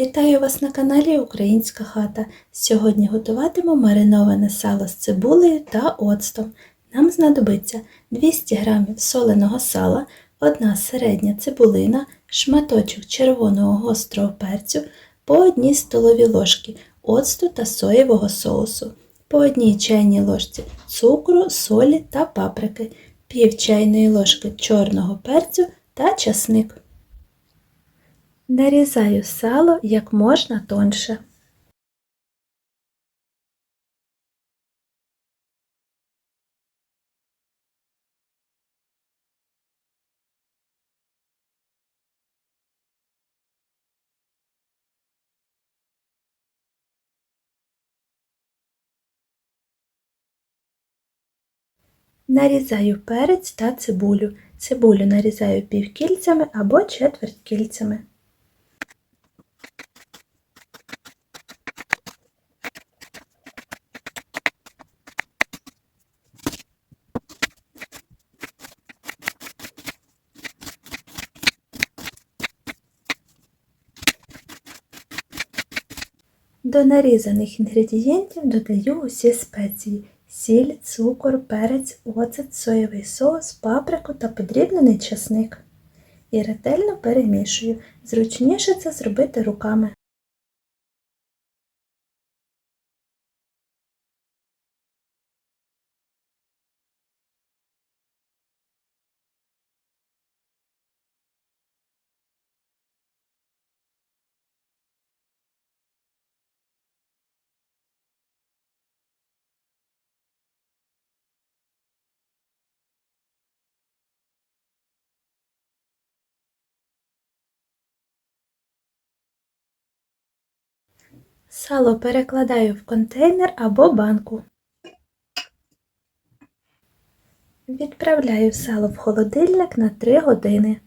Вітаю вас на каналі Українська хата. Сьогодні готуватиму мариноване сало з цибулею та оцтом. Нам знадобиться 200 г соленого сала, одна середня цибулина, шматочок червоного гострого перцю, по одній столовій ложки оцту та соєвого соусу, по одній чайній ложці цукру, солі та паприки, пів чайної ложки чорного перцю та часник. Нарізаю сало як можна тонше. Нарізаю перець та цибулю. Цибулю нарізаю півкільцями або четверть До нарізаних інгредієнтів додаю усі спеції сіль, цукор, перець, оцет, соєвий соус, паприку та подрібнений часник. І ретельно перемішую. Зручніше це зробити руками. Сало перекладаю в контейнер або банку. Відправляю сало в холодильник на 3 години.